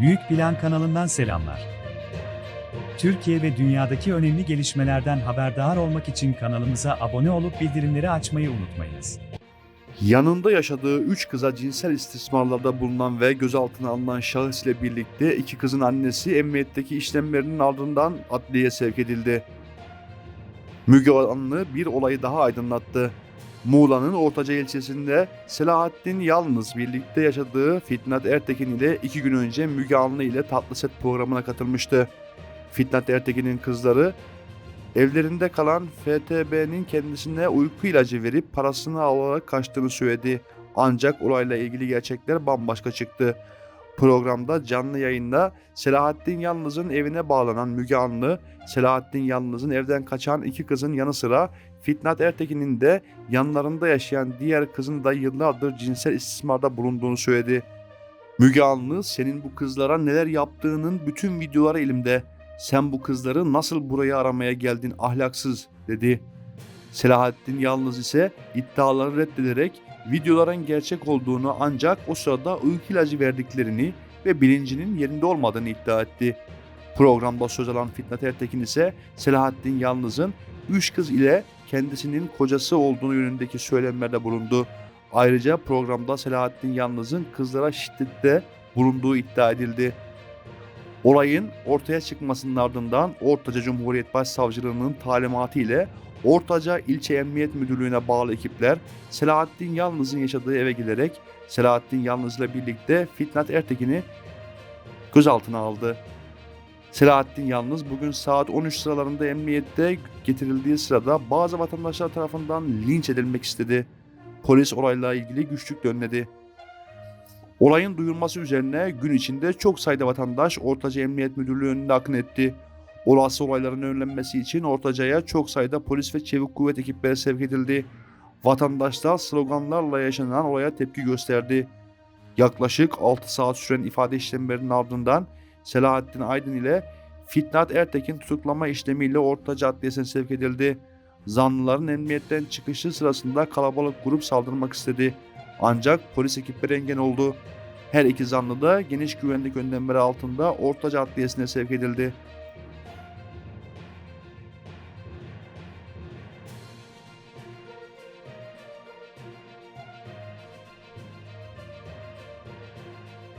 Büyük Plan kanalından selamlar. Türkiye ve dünyadaki önemli gelişmelerden haberdar olmak için kanalımıza abone olup bildirimleri açmayı unutmayınız. Yanında yaşadığı 3 kıza cinsel istismarlarda bulunan ve gözaltına alınan şahıs ile birlikte iki kızın annesi emniyetteki işlemlerinin ardından adliyeye sevk edildi. Müge Anlı bir olayı daha aydınlattı. Muğla'nın Ortaca ilçesinde Selahattin Yalnız birlikte yaşadığı Fitnat Ertekin ile iki gün önce Müge Anlı ile Tatlı Set programına katılmıştı. Fitnat Ertekin'in kızları Evlerinde kalan FTB'nin kendisine uyku ilacı verip parasını alarak kaçtığını söyledi. Ancak olayla ilgili gerçekler bambaşka çıktı. Programda canlı yayında Selahattin Yalnız'ın evine bağlanan Müge Anlı, Selahattin Yalnız'ın evden kaçan iki kızın yanı sıra Fitnat Ertekin'in de yanlarında yaşayan diğer kızın da yıllardır cinsel istismarda bulunduğunu söyledi. Müge Anlı senin bu kızlara neler yaptığının bütün videoları elimde. Sen bu kızları nasıl buraya aramaya geldin ahlaksız dedi. Selahattin Yalnız ise iddiaları reddederek videoların gerçek olduğunu ancak o sırada uyku ilacı verdiklerini ve bilincinin yerinde olmadığını iddia etti. Programda söz alan Fitnat Ertekin ise Selahattin Yalnız'ın üç kız ile kendisinin kocası olduğunu yönündeki söylemlerde bulundu. Ayrıca programda Selahattin Yalnız'ın kızlara şiddette bulunduğu iddia edildi. Olayın ortaya çıkmasının ardından Ortaca Cumhuriyet Başsavcılığı'nın talimatı ile Ortaca İlçe Emniyet Müdürlüğü'ne bağlı ekipler Selahattin Yalnız'ın yaşadığı eve giderek Selahattin Yalnız ile birlikte Fitnat Ertekin'i gözaltına aldı. Selahattin Yalnız bugün saat 13 sıralarında emniyette getirildiği sırada bazı vatandaşlar tarafından linç edilmek istedi. Polis olayla ilgili güçlükle önledi. Olayın duyulması üzerine gün içinde çok sayıda vatandaş Ortaca Emniyet Müdürlüğü önünde akın etti. Olası olayların önlenmesi için Ortaca'ya çok sayıda polis ve çevik kuvvet ekipleri sevk edildi. Vatandaşlar sloganlarla yaşanan olaya tepki gösterdi. Yaklaşık 6 saat süren ifade işlemlerinin ardından Selahattin Aydın ile Fitnat Ertekin tutuklama işlemiyle Ortaca Adliyesi'ne sevk edildi. Zanlıların emniyetten çıkışı sırasında kalabalık grup saldırmak istedi. Ancak polis ekipleri engel oldu. Her iki zanlı da geniş güvenlik önlemleri altında Ortaca Adliyesi'ne sevk edildi.